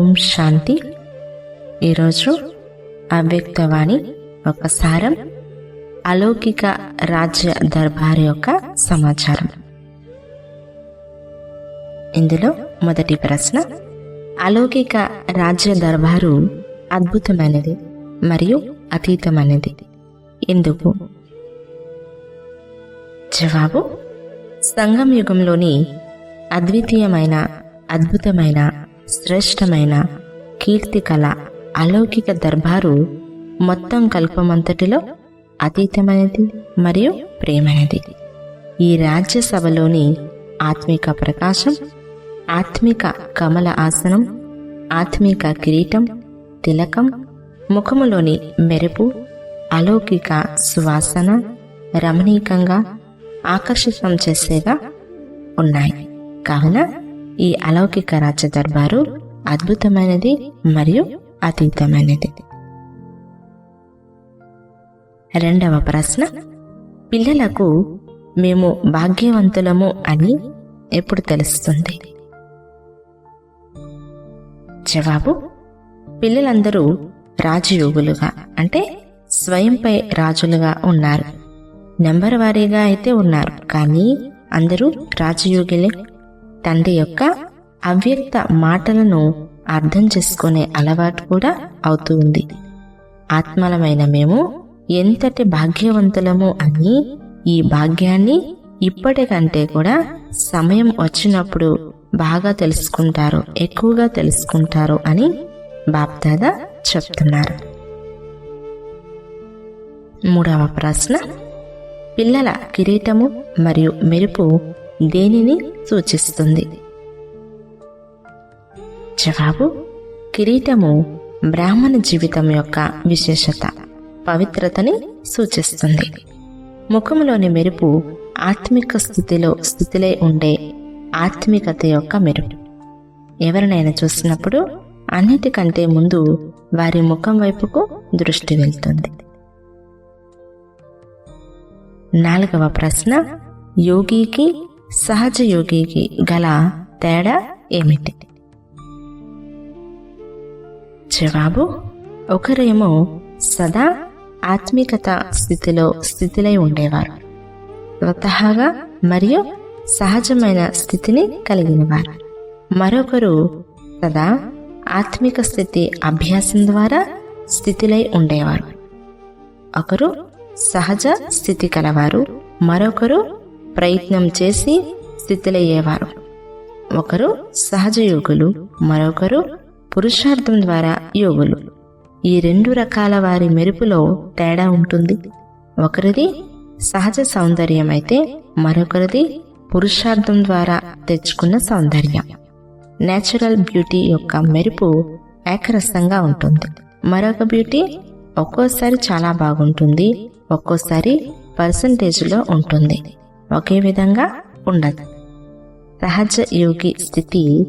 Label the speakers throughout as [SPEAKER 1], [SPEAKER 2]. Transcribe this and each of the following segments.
[SPEAKER 1] ఓం శాంతి. ఈరోజు అవ్యక్తవాణి ఒక సారం అలౌకిక రాజ్య దర్బార్ యొక్క సమాచారం. ఇందులో మొదటి ప్రశ్న అలౌకిక రాజ్య దర్బారు అద్భుతమైనది మరియు అతీతమైనది. ఎందుకు? జవాబు సంగం యుగంలోని అద్వితీయమైన అద్భుతమైన శ్రేష్టమైన కీర్తికళ అలౌకిక దర్బారు మొత్తం కల్పమంతటిలో అతీతమైనది మరియు ప్రేమైనది. ఈ రాజ్యసభలోని ఆత్మిక ప్రకాశం ఆత్మిక కమల ఆసనం ఆత్మిక కిరీటం తిలకం ముఖములోని మెరుపు అలౌకిక సువాసన రమణీకంగా ఆకర్షితం చేసేగా ఉన్నాయి. కావున ఈ అలౌకిక రాజ్య దర్బారు అద్భుతమైనది మరియు అతీతమైనది. రెండవ ప్రశ్న పిల్లలకు మేము భాగ్యవంతులము అని ఎప్పుడు తెలుస్తుంది? జవాబు పిల్లలందరూ రాజయోగులుగా అంటే స్వయంపై రాజులుగా ఉన్నారు. నెంబర్ వారీగా అయితే ఉన్నారు కానీ అందరూ రాజయోగులే తండ్రి యొక్క అవ్యక్త మాటలను అర్థం చేసుకునే అలవాటు కూడా అవుతూ ఉంది. ఆత్మలమైన మేము ఎంతటి భాగ్యవంతులము అని ఈ భాగ్యాన్ని ఇప్పటికంటే కూడా సమయం వచ్చినప్పుడు బాగా తెలుసుకుంటారు ఎక్కువగా తెలుసుకుంటారు అని బాప్దాదా చెప్తున్నారు. మూడవ ప్రశ్న. పిల్లల కిరీటము మరియు మెరుపు దేనిని సూచిస్తుంది? జవాబు కిరీటము బ్రాహ్మణ జీవితం యొక్క విశేషత పవిత్రతని సూచిస్తుంది. ముఖములోని మెరుపు ఆత్మిక స్థితిలో స్థితిలో ఉండే ఆత్మికత యొక్క మెరుపు. ఎవరినైనా చూసినప్పుడు అన్నిటికంటే ముందు వారి ముఖం వైపుకు దృష్టి వెళ్తుంది. నాలుగవ ప్రశ్న యోగికి సహజ యోగికి గల తేడా ఏమిటి? జవాబు ఒకరేమో సదా ఆత్మికత స్థితిలో స్థితిలై ఉండేవారు. స్వతహాగా మరియు సహజమైన స్థితిని కలిగినవారు. మరొకరు సదా ఆత్మిక స్థితి అభ్యాసం ద్వారా స్థితిలై ఉండేవారు. ఒకరు సహజ స్థితి కలవారు. మరొకరు ప్రయత్నం చేసి స్థితిలయ్యేవారు. ఒకరు సహజ యోగులు మరొకరు పురుషార్థం ద్వారా యోగులు. ఈ రెండు రకాల వారి మెరుపులో తేడా ఉంటుంది. ఒకరిది సహజ సౌందర్యం అయితే మరొకరిది పురుషార్థం ద్వారా తెచ్చుకున్న సౌందర్యం. నేచురల్ బ్యూటీ యొక్క మెరుపు ఏకరసంగా ఉంటుంది. మరొక బ్యూటీ ఒక్కోసారి చాలా బాగుంటుంది ఒక్కోసారి పర్సంటేజ్లో ఉంటుంది. ఒకే విధంగా ఉండదు. సహజ యోగి స్థితి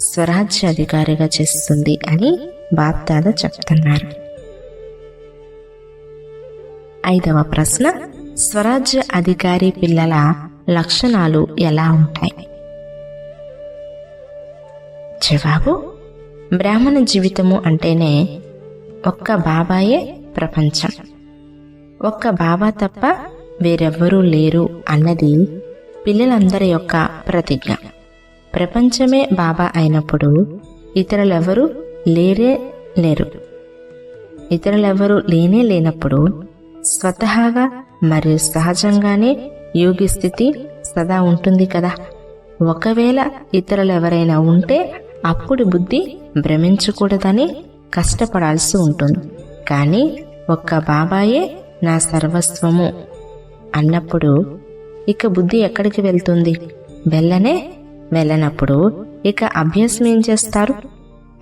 [SPEAKER 1] స్వరాజ్య అధికారిగా చేస్తుంది అని బాప్దాద చెప్తున్నారు. ఐదవ ప్రశ్న స్వరాజ్య అధికారి పిల్లల లక్షణాలు ఎలా ఉంటాయి? జవాబు బ్రాహ్మణ జీవితము అంటేనే ఒక్క బాబాయే ప్రపంచం. ఒక్క బాబా తప్ప వేరెవ్వరూ లేరు అన్నది పిల్లలందరి యొక్క ప్రతిజ్ఞ. ప్రపంచమే బాబా అయినప్పుడు ఇతరులెవరూ లేరే లేరు. ఇతరులెవరూ లేనే లేనప్పుడు స్వతహాగా మరియు సహజంగానే యోగి స్థితి సదా ఉంటుంది కదా. ఒకవేళ ఇతరులెవరైనా ఉంటే అప్పుడు బుద్ధి భ్రమించకూడదని కష్టపడాల్సి ఉంటుంది. కానీ ఒక్క బాబాయే నా సర్వస్వము. అన్నప్పుడు ఇక బుద్ధి ఎక్కడికి వెళ్తుంది? వెళ్ళనే వెళ్ళనప్పుడు ఇక అభ్యాసం ఏం చేస్తారు?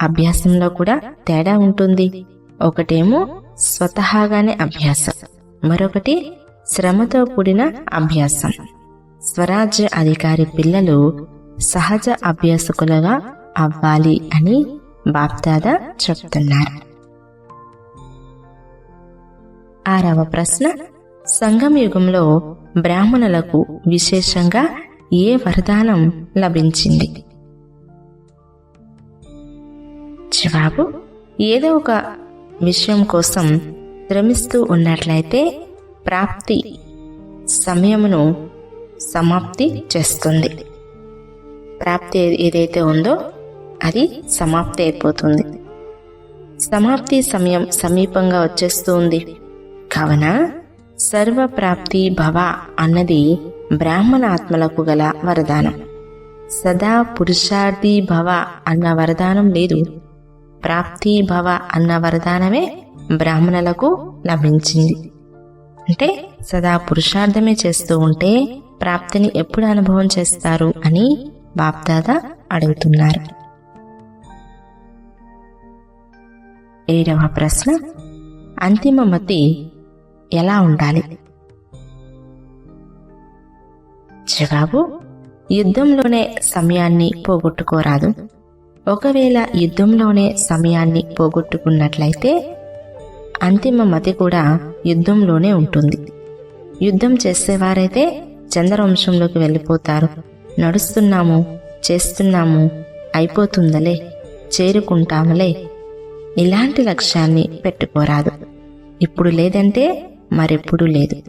[SPEAKER 1] అభ్యాసంలో కూడా తేడా ఉంటుంది. ఒకటేమో స్వతహాగానే అభ్యాసం. మరొకటి శ్రమతో కూడిన అభ్యాసం. స్వరాజ్య అధికారి పిల్లలు సహజ అభ్యాసకులుగా అవ్వాలి అని బాప్దాద చెప్తున్నారు. ఆరవ ప్రశ్న సంగం యుగంలో బ్రాహ్మణులకు విశేషంగా ఏ వరదానం లభించింది? జవాబు ఏదో ఒక విషయం కోసం శ్రమిస్తూ ఉన్నట్లయితే ప్రాప్తి సమయమును సమాప్తి చేస్తుంది. ప్రాప్తి ఏదైతే ఉందో అది సమాప్తి అయిపోతుంది. సమాప్తి సమయం సమీపంగా వచ్చేస్తూ ఉంది. కావున సర్వప్రాప్తి భవ అన్నది బ్రాహ్మణ ఆత్మలకు గల వరదానం. సదా పురుషార్థి భవ అన్న వరదానం లేదు. ప్రాప్తి భవ అన్న వరదానమే బ్రాహ్మణులకు లభించింది. అంటే సదా పురుషార్థమే చేస్తూ ఉంటే ప్రాప్తిని ఎప్పుడు అనుభవం చేస్తారు అని బాప్దాద అడుగుతున్నారు. ఏడవ ప్రశ్న. అంతిమ మతి ఎలా ఉండాలి? జవాబు యుద్ధంలోనే సమయాన్ని పోగొట్టుకోరాదు. ఒకవేళ యుద్ధంలోనే సమయాన్ని పోగొట్టుకున్నట్లయితే అంతిమ మతి కూడా యుద్ధంలోనే ఉంటుంది. యుద్ధం చేసేవారైతే చంద్రవంశంలోకి వెళ్ళిపోతారు. నడుస్తున్నాము చేస్తున్నాము అయిపోతుందలే చేరుకుంటాములే. ఇలాంటి లక్ష్యాన్ని పెట్టుకోరాదు. ఇప్పుడు లేదంటే మరెప్పుడు లేదు.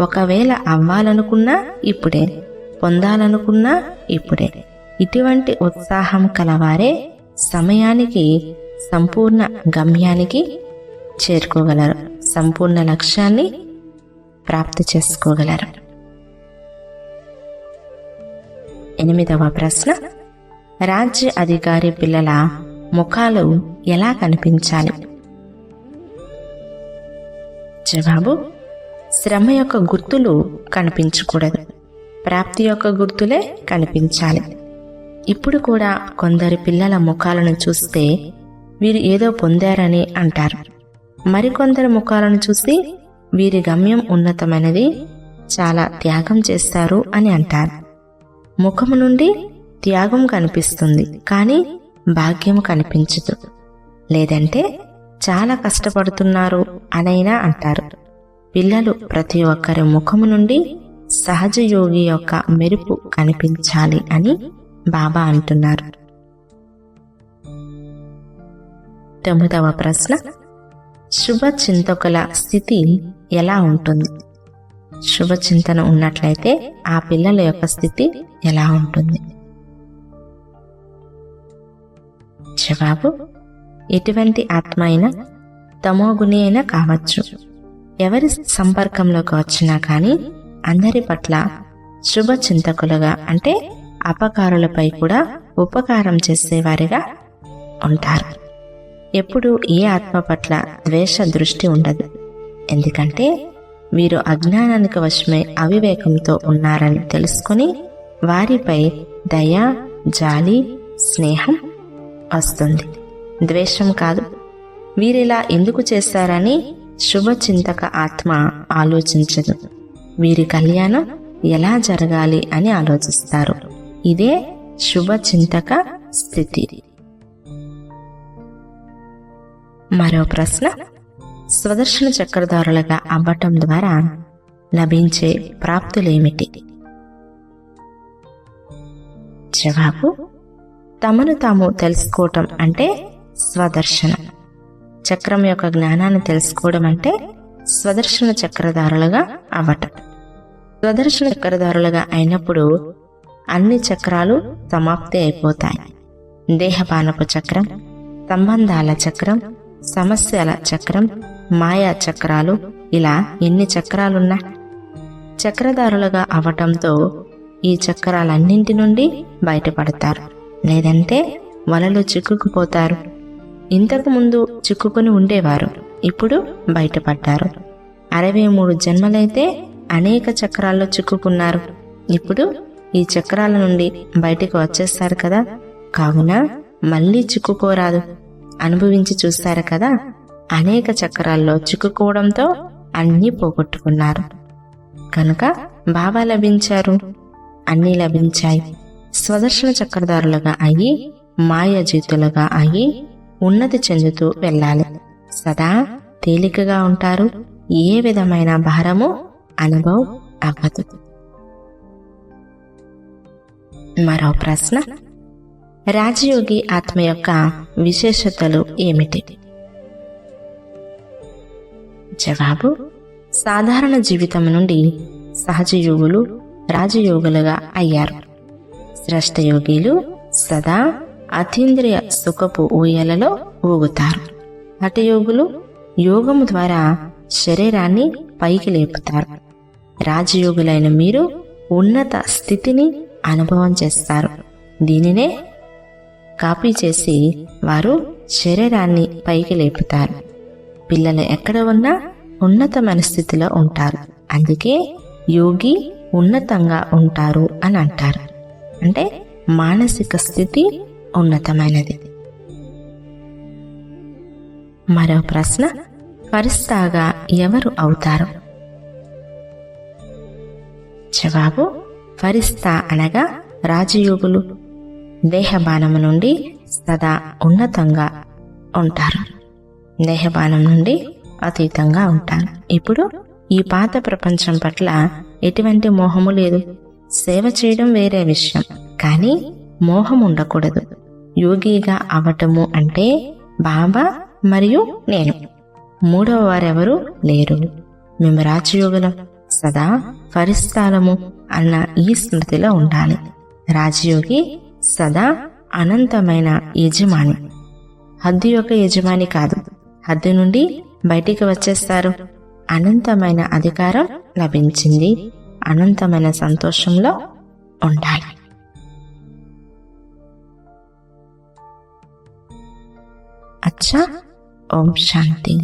[SPEAKER 1] ఒకవేళ అవ్వాలనుకున్నా ఇప్పుడే పొందాలనుకున్నా ఇప్పుడే. ఇటువంటి ఉత్సాహం కలవారే సమయానికి సంపూర్ణ గమ్యానికి చేరుకోగలరు. సంపూర్ణ లక్ష్యాన్ని ప్రాప్తి చేసుకోగలరు. ఎనిమిదవ ప్రశ్న. రాజ్య అధికారి పిల్లల ముఖాలు ఎలా కనిపించాలి? జవాబు శ్రమ యొక్క గుర్తులు కనిపించకూడదు. ప్రాప్తి యొక్క గుర్తులే కనిపించాలి. ఇప్పుడు కూడా కొందరి పిల్లల ముఖాలను చూస్తే వీరు ఏదో పొందారని అంటారు. మరికొందరి ముఖాలను చూసి వీరి గమ్యం ఉన్నతమైనది చాలా త్యాగం చేస్తారు అని అంటారు. ముఖము నుండి త్యాగం కనిపిస్తుంది కానీ భాగ్యం కనిపించదు. లేదంటే చాలా కష్టపడుతున్నారు అనైనా అంటారు. పిల్లలు ప్రతి ఒక్కరి ముఖము నుండి సహజ యోగి యొక్క మెరుపు కనిపించాలి అని బాబా అంటున్నారు. తొమ్మిదవ ప్రశ్న. శుభ చింతకుల స్థితి ఎలా ఉంటుంది? శుభ చింతన ఉన్నట్లయితే ఆ పిల్లల యొక్క స్థితి ఎలా ఉంటుంది? జవాబు ఎటువంటి ఆత్మ అయినా తమోగుణి అయినా కావచ్చు. ఎవరి సంపర్కంలోకి వచ్చినా కానీ అందరి పట్ల శుభ చింతకులుగా అంటే అపకారులపై కూడా ఉపకారం చేసేవారిగా ఉంటారు. ఎప్పుడు ఏ ఆత్మ పట్ల ద్వేష దృష్టి ఉండదు. ఎందుకంటే వీరు అజ్ఞానానికి వశమై అవివేకంతో ఉన్నారని తెలుసుకుని వారిపై దయ జాలి స్నేహం వస్తుంది. ద్వేషం కాదు. వీరిలా ఎందుకు చేశారని శుభచింతక ఆత్మ ఆలోచించదు. వీరి కళ్యాణం ఎలా జరగాలి అని ఆలోచిస్తారు. ఇదే శుభచింతక స్థితి. మరో ప్రశ్న. స్వదర్శన చక్రధారులుగా అవ్వటం ద్వారా లభించే ప్రాప్తులేమిటి? జవాబు. తమను తాము తెలుసుకోవటం అంటే స్వదర్శనం. చక్రం యొక్క జ్ఞానాన్ని తెలుసుకోవడం అంటే స్వదర్శన చక్రధారులుగా అవ్వటం. స్వదర్శన చక్రధారులుగా అయినప్పుడు అన్ని చక్రాలు సమాప్తి అయిపోతాయి. దేహపానపు చక్రం సంబంధాల చక్రం సమస్యల చక్రం మాయా చక్రాలు ఇలా ఎన్ని చక్రాలున్నా. చక్రధారులుగా అవటంతో ఈ చక్రాలన్నింటి నుండి బయటపడతారు. లేదంటే వలలో చిక్కుకుపోతారు. ఇంతకు ముందు చిక్కుకుని ఉండేవారు. ఇప్పుడు బయటపడ్డారు. అరవై మూడు జన్మలైతే అనేక చక్రాల్లో చిక్కుకున్నారు. ఇప్పుడు ఈ చక్రాల నుండి బయటికి వచ్చేస్తారు కదా. కావున మళ్ళీ చిక్కుకోరాదు. అనుభవించి చూస్తారు కదా. అనేక చక్రాల్లో చిక్కుకోవడంతో అన్నీ పోగొట్టుకున్నారు. కనుక బాబా లభించారు. అన్నీ లభించాయి. స్వదర్శన చక్రధారులుగా అయ్యి మాయాజీతులుగా అయ్యి ఉన్నతి చెందుతూ వెళ్ళాలి. సదా తేలికగా ఉంటారు. ఏ విధమైన భారము అనుభవం అవ్వదు. మరో ప్రశ్న. రాజయోగి ఆత్మ యొక్క విశేషతలు ఏమిటి? జవాబు. సాధారణ జీవితం నుండి సహజ యోగులు రాజయోగులుగా అయ్యారు. శ్రేష్టయోగిలు సదా అతీంద్రియ సుఖపు ఊయలలో ఊగుతారు. హఠయోగులు యోగము ద్వారా శరీరాన్ని పైకి లేపుతారు. రాజయోగులైన మీరు ఉన్నత స్థితిని అనుభవం చేస్తారు. దీనినే కాపీ చేసి వారు శరీరాన్ని పైకి లేపుతారు. పిల్లలు ఎక్కడ ఉన్నా ఉన్నతమైన స్థితిలో ఉంటారు. అందుకే యోగి ఉన్నతంగా ఉంటారు అని అంటారు. అంటే మానసిక స్థితి ఉన్నతమైనది. మరో ప్రశ్న ఫరిస్తాగా ఎవరు అవుతారు? జవాబు ఫరిస్తా అనగా రాజయోగులు. దేహబాణము నుండి సదా ఉన్నతంగా ఉంటారు. దేహబాణం నుండి అతీతంగా ఉంటారు. ఇప్పుడు ఈ పాత ప్రపంచం పట్ల ఎటువంటి మోహము లేదు. సేవ చేయడం వేరే విషయం. కానీ మోహం ఉండకూడదు. యోగిగా అవటము అంటే బాబా మరియు నేను. మూడవ వారెవరు లేరు. మేము రాజయోగులం సదా ఫరిస్తాలము అన్న ఈ స్మృతిలో ఉండాలి. రాజయోగి సదా అనంతమైన యజమాని. హద్దు యొక్క యజమాని కాదు. హద్దు నుండి బయటికి వచ్చేస్తారు. అనంతమైన అధికారం లభించింది. అనంతమైన సంతోషంలో ఉండాలి. అచ్చా ఓం శాంతి